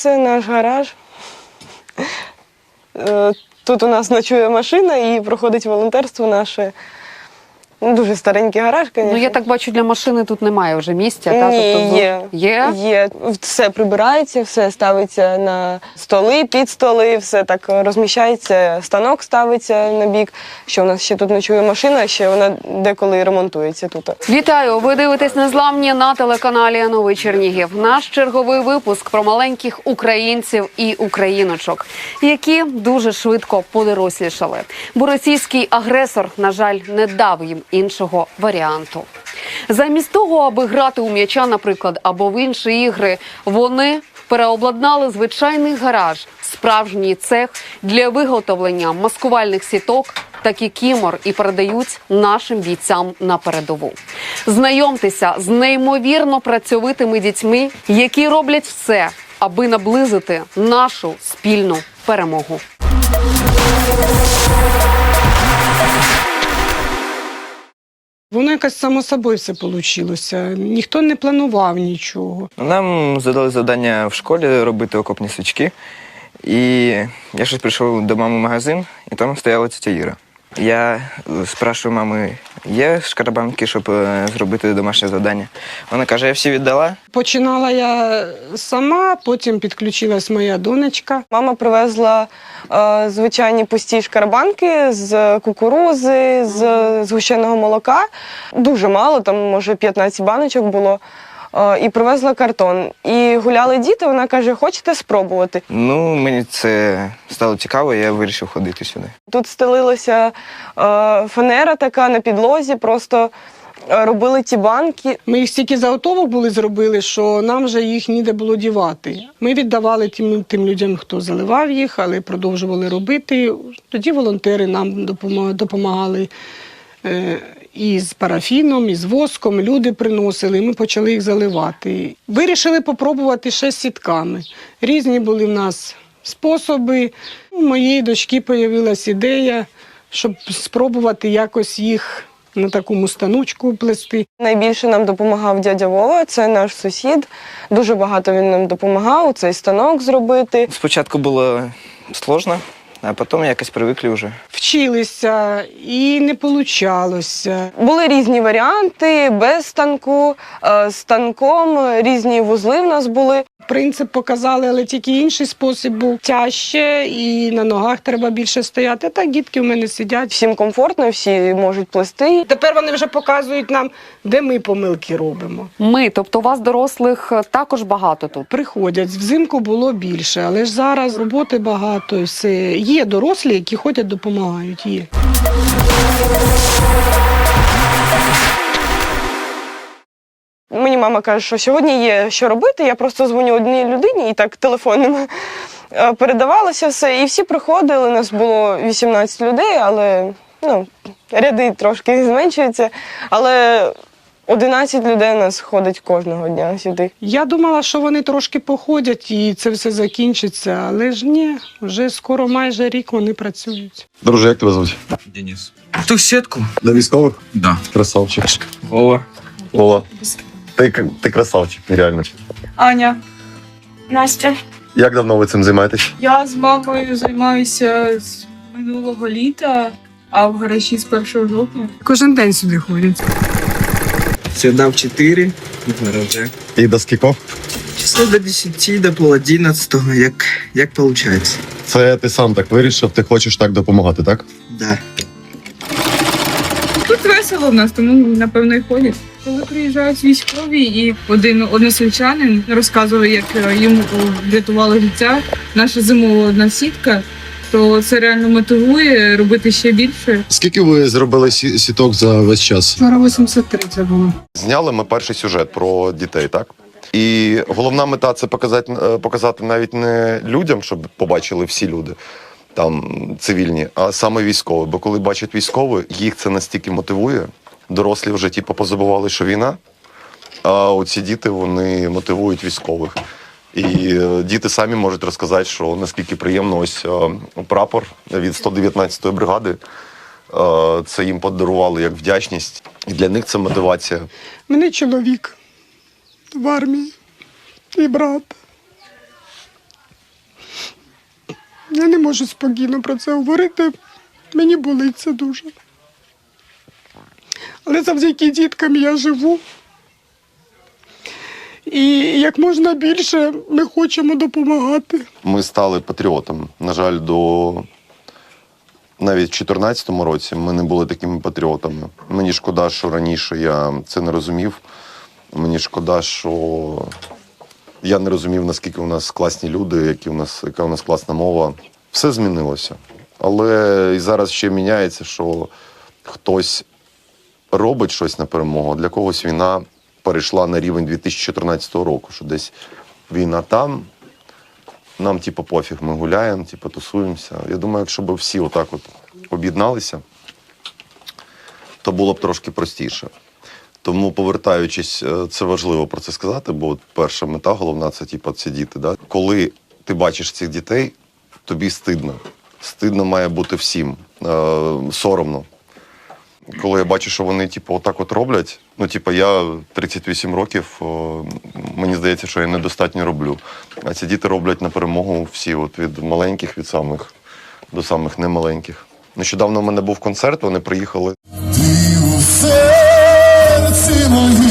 це наш гараж. Е, Тут у нас ночує машина і проходить волонтерство наше. Ну, Дуже старенький гараж, звісно. Ну я так бачу, для машини тут немає вже місця. Та? Ні, Тобто, є. Є? Є. Все прибирається, все ставиться на столи, під столи, все так розміщається, станок ставиться на бік. Що у нас ще тут ночує машина, ще вона деколи ремонтується тут. Вітаю! Ви дивитесь незламні на телеканалі Новий Чернігів. Наш черговий випуск про маленьких українців і україночок, які дуже швидко подорослішали. Бо російський агресор, на жаль, не дав їм іншого варіанту. Замість того, аби грати у м'яча, наприклад, або в інші ігри, вони переобладнали звичайний гараж, справжній цех для виготовлення маскувальних сіток та кікімор і передають нашим бійцям на передову. Знайомтеся з неймовірно працьовитими дітьми, які роблять все, аби наблизити нашу спільну перемогу. Воно якось само собою все вийшло. Ніхто не планував нічого. Нам задали завдання в школі робити окопні свічки. І я щось прийшов до мами в магазин, і там стояла тітя Іра. Я спрашую мами, є шкарабанки, щоб е, зробити домашнє завдання. Вона каже, я всі віддала. Починала я сама, потім підключилась моя донечка. Мама привезла е, звичайні пусті шкарабанки з кукурузи, з згущеного молока. Дуже мало, там може 15 баночок було. Е, і привезла картон. І гуляли діти. Вона каже: хочете спробувати? Ну, мені це стало цікаво, я вирішив ходити сюди. Тут стелилася е, фанера така на підлозі, просто е, робили ті банки. Ми їх стільки заготовок були зробили, що нам вже їх ніде було дівати. Ми віддавали тим, тим людям, хто заливав їх, але продовжували робити. Тоді волонтери нам допома- допомагали. І з парафіном, і з воском люди приносили, і ми почали їх заливати. Вирішили попробувати ще з сітками. Різні були в нас способи. У моєї дочки з'явилася ідея, щоб спробувати якось їх на такому станочку плести. Найбільше нам допомагав дядя Вова, це наш сусід. Дуже багато він нам допомагав цей станок зробити. Спочатку було сложно, а потім якось привикли вже. Вчилися і не получалося. Були різні варіанти без станку, е, з станком, різні вузли в нас були. Принцип показали, але тільки інший спосіб був тяжче, і на ногах треба більше стояти. Так дітки в мене сидять. Всім комфортно, всі можуть плести. Тепер вони вже показують нам, де ми помилки робимо. Ми, тобто вас дорослих також багато тут. Приходять взимку було більше, але ж зараз роботи багато. і Все є дорослі, які ходять, допомагають. Є. Мені мама каже, що сьогодні є що робити. Я просто дзвоню одній людині і так телефоном е, передавалося все. І всі приходили. У Нас було 18 людей, але ну, ряди трошки зменшуються. Але 11 людей у нас ходить кожного дня сюди. Я думала, що вони трошки походять і це все закінчиться, але ж ні, вже скоро майже рік вони працюють. Друже, як тебе звуть? Денис. Ту сітку? Для військових? Да. Красавчик. Вова. Вова. Ти, ти красавчик, реально. Аня. Настя. Як давно ви цим займаєтесь? Я з мамою займаюся з минулого літа, а в гаражі з 1 жовтня. Кожен день сюди ходять. Сюда в 4 в гараже. І до скількох? Число до 10, до пол 11, як, як получается. Це ти сам так вирішив, ти хочеш так допомагати, так? Да. Тут весело в нас, тому напевно і ходять. Коли приїжджають військові і один односельчанин розказує, як е, йому врятувало життя наша зимова одна сітка, то це реально мотивує робити ще більше. Скільки ви зробили сі- сіток за весь час? Вчора 83 це було. Зняли ми перший сюжет про дітей, так? І головна мета це показати, е, показати навіть не людям, щоб побачили всі люди. Там цивільні, а саме військові. Бо коли бачать військових, їх це настільки мотивує. Дорослі вже типу, позабували, що війна. А оці діти вони мотивують військових. І е, діти самі можуть розказати, що наскільки приємно ось е, прапор від 119-ї бригади. е, Це їм подарували як вдячність. І для них це мотивація. Мене чоловік в армії і брат. Я не можу спокійно про це говорити. Мені болить це дуже. Але завдяки діткам я живу. І як можна більше ми хочемо допомагати. Ми стали патріотами. На жаль, до навіть в 2014 році ми не були такими патріотами. Мені шкода, що раніше я це не розумів. Мені шкода, що я не розумів, наскільки у нас класні люди, які у нас, яка у нас класна мова. Все змінилося. Але і зараз ще міняється, що хтось робить щось на перемогу. Для когось війна перейшла на рівень 2014 року, що десь війна там, нам, типу, пофіг, ми гуляємо, типу, тусуємося. Я думаю, якщо б всі отак от об'єдналися, то було б трошки простіше. Тому, повертаючись, е, це важливо про це сказати, бо перша мета головна це типу, ці діти. Да? Коли ти бачиш цих дітей, тобі стидно. Стидно має бути всім. Е, соромно. Коли я бачу, що вони, типу, отак от роблять. Ну, типу, я 38 років, мені здається, що я недостатньо роблю. А ці діти роблять на перемогу всі, от від маленьких, від самих до самих немаленьких. Нещодавно в мене був концерт, вони приїхали. Ти у серці моїм,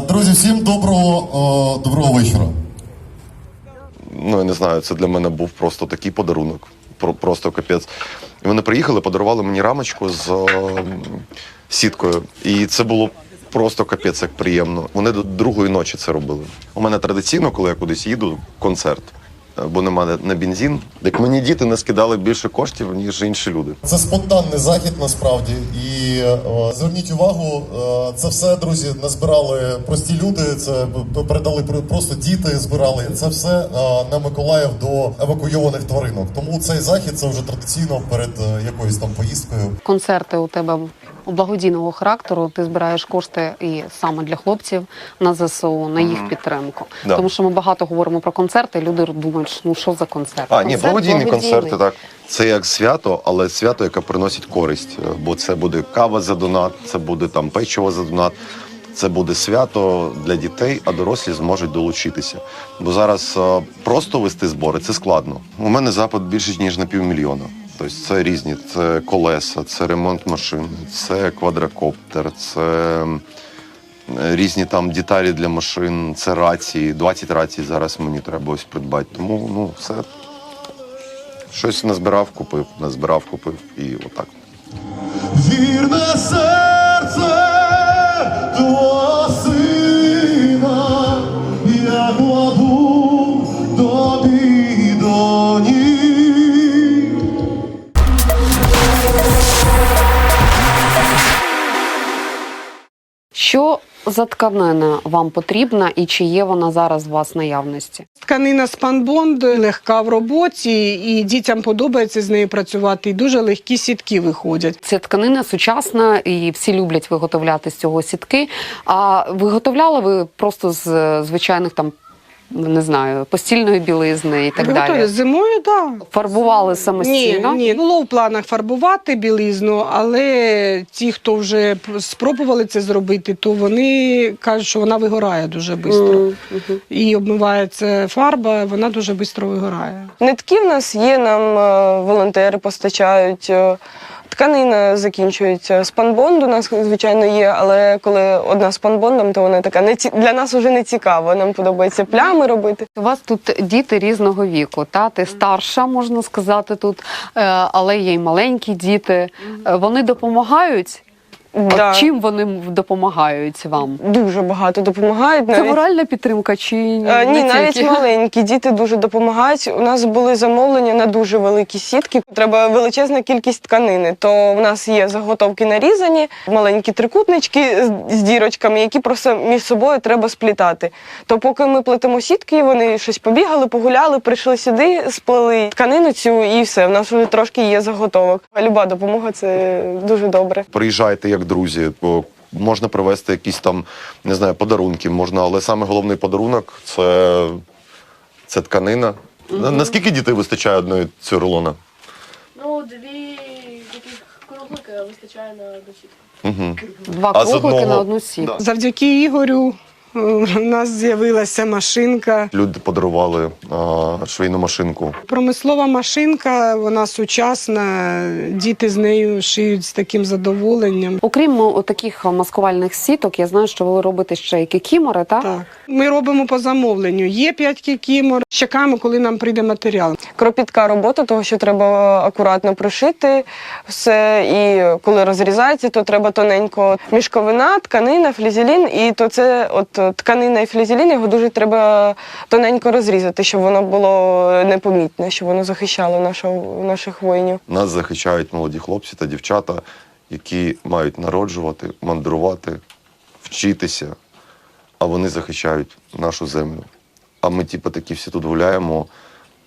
Друзі, всім доброго, доброго вечора. Ну, я не знаю, це для мене був просто такий подарунок. Просто капець. І вони приїхали, подарували мені рамочку з е, сіткою. І це було просто капець як приємно. Вони до другої ночі це робили. У мене традиційно, коли я кудись їду, концерт. Бо немає на бензин. Так мені діти не скидали більше коштів, ніж інші люди. Це спонтанний захід насправді. І е, зверніть увагу, е, це все, друзі, назбирали прості люди. Це передали про- просто діти збирали. Це все е, на Миколаїв до евакуйованих тваринок. Тому цей захід це вже традиційно перед е, якоюсь там поїздкою. Концерти у тебе благодійного характеру. Ти збираєш кошти і саме для хлопців на ЗСУ, на їх підтримку. Да. Тому що ми багато говоримо про концерти. Люди думають, ну що за концерт? А, ні, Концерт благодійні благодійний. концерти, так. Це як свято, але свято, яке приносить користь. Е, Бо це буде кава за донат, це буде там печиво за донат. Це буде свято для дітей, а дорослі зможуть долучитися. Бо зараз е, просто вести збори це складно. У мене запит більше ніж на півмільйона. Тобто це різні, це колеса, це ремонт машин, це квадрокоптер, це різні там деталі для машин, це рації. 20 рацій зараз мені треба ось придбати. Тому ну все Щось назбирав, купив, назбирав, купив і отак. Вірне серце за тканина вам потрібна і чи є вона зараз у вас наявності? Тканина спанбонд легка в роботі, і дітям подобається з нею працювати. І дуже легкі сітки виходять. Ця тканина сучасна, і всі люблять виготовляти з цього сітки. А виготовляли ви просто з е, звичайних там не знаю, постільної білизни і так Виготовлюють. далі. Зимою, так. Да. Фарбували самостійно. ні, було в планах фарбувати білизну, але ті, хто вже спробували це зробити, то вони кажуть, що вона вигорає дуже швидко. М, мгм. І обмивається фарба, вона дуже швидко вигорає. Нитки в нас є, нам е, волонтери постачають. Тканина закінчується. Спанбонд у нас, звичайно, є, але коли одна з панбондом, то вона така не ці... для нас вже не цікаво. Нам подобається плями робити. У вас тут діти різного віку. Та ти старша, можна сказати, тут, е, але є й маленькі діти. Е, Вони допомагають. От Да. Чим вони допомагають вам? Дуже багато допомагають. Це моральна підтримка чи ні? Е, Ні, Не навіть тільки? маленькі діти дуже допомагають. У нас були замовлення на дуже великі сітки. Треба величезна кількість тканини. То в нас є заготовки нарізані, маленькі трикутнички з- з дірочками, які просто між собою треба сплітати. То поки ми плетемо сітки, вони щось побігали, погуляли, прийшли сюди, сплели тканину цю і все. В нас вже трошки є заготовок. Люба допомога це дуже добре. Приїжджайте як друзі, можна привезти якісь там, не знаю, подарунки, можна, але саме головний подарунок це, це тканина. На- Наскільки дітей вистачає одної цього рулона? Ну, дві таких круглики, вистачає на одну сітку. Угу. Два круглики одного- на одну сітку. Да. Завдяки Ігорю у нас з'явилася машинка. Люди подарували а, швейну машинку. Промислова машинка, вона сучасна. Діти з нею шиють з таким задоволенням. Окрім таких маскувальних сіток, я знаю, що ви робите ще й кікімори, так? Так, ми робимо по замовленню. Є п'ять кікімор. Чекаємо, коли нам прийде матеріал. Кропітка робота, того що треба акуратно пришити все. І коли розрізається, то треба тоненько мішковина, тканина, флізелін. І то це от е, тканина і флізелін, його дуже треба тоненько розрізати, щоб воно було непомітне, щоб воно захищало нашого, наших воїнів. Нас захищають молоді хлопці та дівчата, які мають народжувати, мандрувати, вчитися, а вони захищають нашу землю. А ми, типу, такі всі тут гуляємо,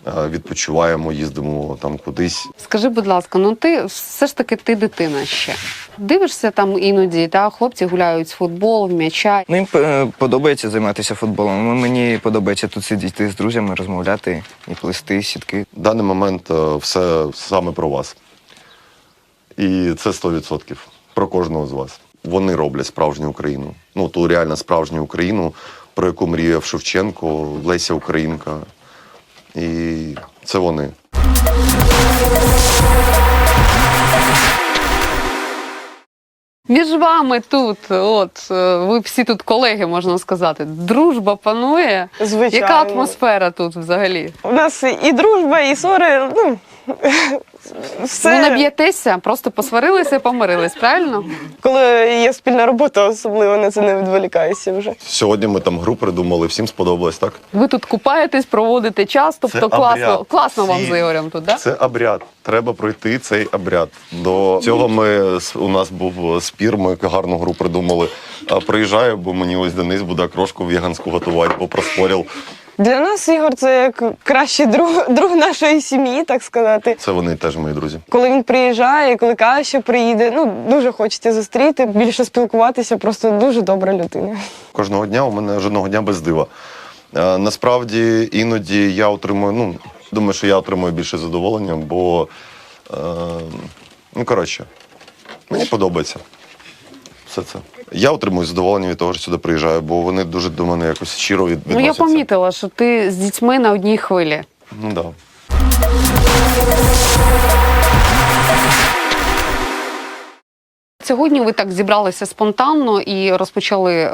відпочиваємо, їздимо там кудись. Скажи, будь ласка, ну ти все ж таки ти дитина ще. Дивишся там іноді, та хлопці гуляють з футбол, в м'яча. Ну, їм е, подобається займатися футболом. Ну, Мені подобається тут сидіти з друзями, розмовляти і плести сітки. В даний момент е, все саме про вас. І це 100% про кожного з вас. Вони роблять справжню Україну. Ну, ту реально справжню Україну, про яку мріяв Шевченко, Леся Українка. І це вони. Між вами тут, от е, ви всі тут колеги, можна сказати. Дружба панує. Звичайно. Яка атмосфера тут взагалі? У нас і дружба, і сори. ну все. Ви не б'єтеся, просто посварилися і помирились, правильно? Коли є спільна робота, особливо на це не відволікаюся вже. Сьогодні ми там гру придумали, всім сподобалось, так? Ви тут купаєтесь, проводите час, тобто Це класно, обряд. класно вам Ці- з Ігорем тут, да? Це обряд. Треба пройти цей обряд. До цього ми у нас був спір. Ми гарну гру придумали. А приїжджаю, бо мені ось Денис буде крошку веганську готувати, бо проспорив. Для нас Ігор це як кращий друг, друг нашої сім'ї, так сказати. Це вони теж мої друзі. Коли він приїжджає, коли каже, що приїде, ну дуже хочеться зустріти, більше спілкуватися, просто дуже добра людина. Кожного дня у мене жодного дня без дива. Е, насправді іноді я отримую, ну, думаю, що я отримую більше задоволення, бо е, ну коротше, мені подобається все це. Я отримую задоволення від того, що сюди приїжджаю, бо вони дуже до мене якось щиро від, Ну я відносяться. помітила, що ти з дітьми на одній хвилі. Ну да. Сьогодні ви так зібралися спонтанно і розпочали е,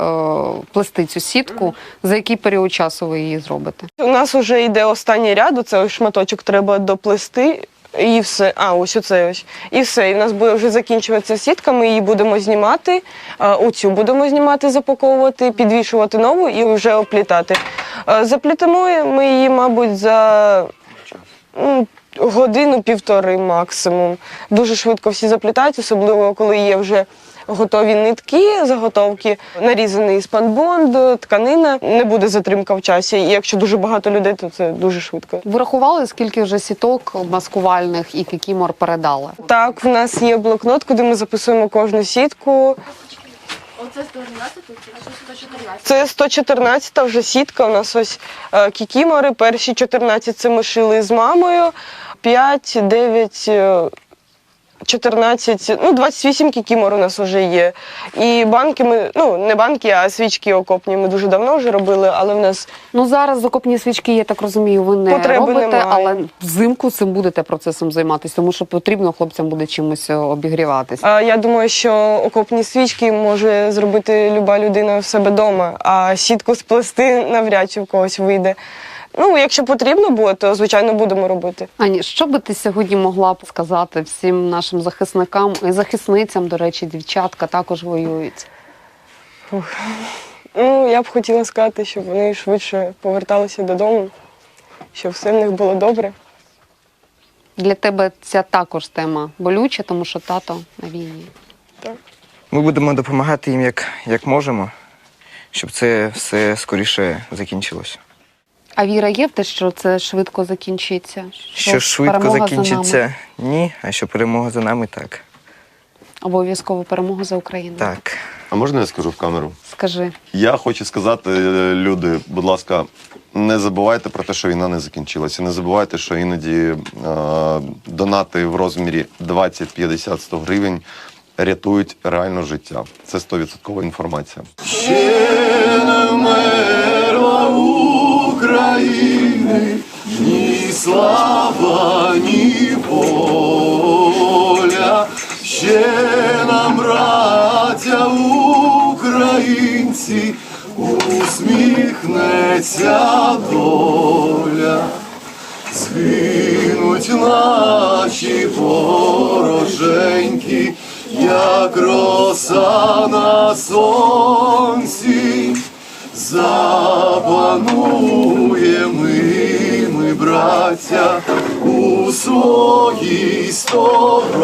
плести цю сітку. За який період часу ви її зробите? У нас вже йде останній ряд, оце ось шматочок треба доплести. І все, а ось оце ось. І все. І в нас буде вже закінчуватися сітка. Ми її будемо знімати. а, Оцю будемо знімати, запаковувати, підвішувати нову і вже оплітати. А, Заплітимо ми її, мабуть, за годину-півтори максимум. Дуже швидко всі заплітають, особливо коли є вже готові нитки, заготовки, нарізаний спанбонд, тканина. Не буде затримка в часі. І якщо дуже багато людей, то це дуже швидко. Ви рахували, скільки вже сіток маскувальних і кікімор передали? Так, в нас є блокнот, куди ми записуємо кожну сітку. Оце 111, це 114. Це 114 вже сітка. У нас ось е, кікімори. Перші 14 це ми шили з мамою. 5, 9, е, 14, ну 28 кікімор у нас вже є. І банки ми, ну не банки, а свічки окопні. Ми дуже давно вже робили, але в нас Ну зараз закопні свічки, я так розумію, ви не Потреби робите, немає. але взимку цим будете процесом займатися, тому що потрібно хлопцям буде чимось е, обігріватися. е, я думаю, що окопні свічки може зробити люба людина в себе вдома, а сітку сплести навряд чи в когось вийде. Ну, якщо потрібно буде, то звичайно будемо робити. Ані, що би ти сьогодні могла б сказати всім нашим захисникам і захисницям, до речі, дівчатка також воюють. Ну, я б хотіла сказати, щоб вони швидше поверталися додому, щоб все в них було добре. Для тебе ця також тема болюча, тому що тато на війні. Так. Ми будемо допомагати їм як, як можемо, щоб це все скоріше закінчилося. А віра є в те, що це швидко закінчиться? Що швидко перемога за закінчиться, ні, а що перемога за нами так. Обов'язково перемога за Україну. Так. А можна я скажу в камеру? Скажи. Я хочу сказати, е, люди, будь ласка, не забувайте про те, що війна не закінчилася. Не забувайте, що іноді е, донати в розмірі 20, 50, 100 гривень рятують реально життя. Це 100% інформація. України, ні слава, ні воля. Ще нам, браття українці, усміхнеться доля. Згинуть наші вороженьки, як роса на сонці. Запануємо ми, браття, у своїй сторонці.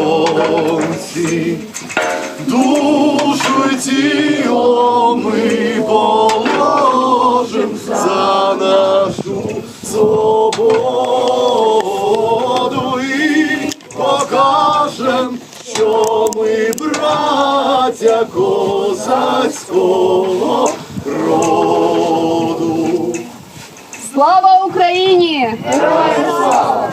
Душу тіло ми положим за нашу свободу і покажем, що ми браття козацького Yeah.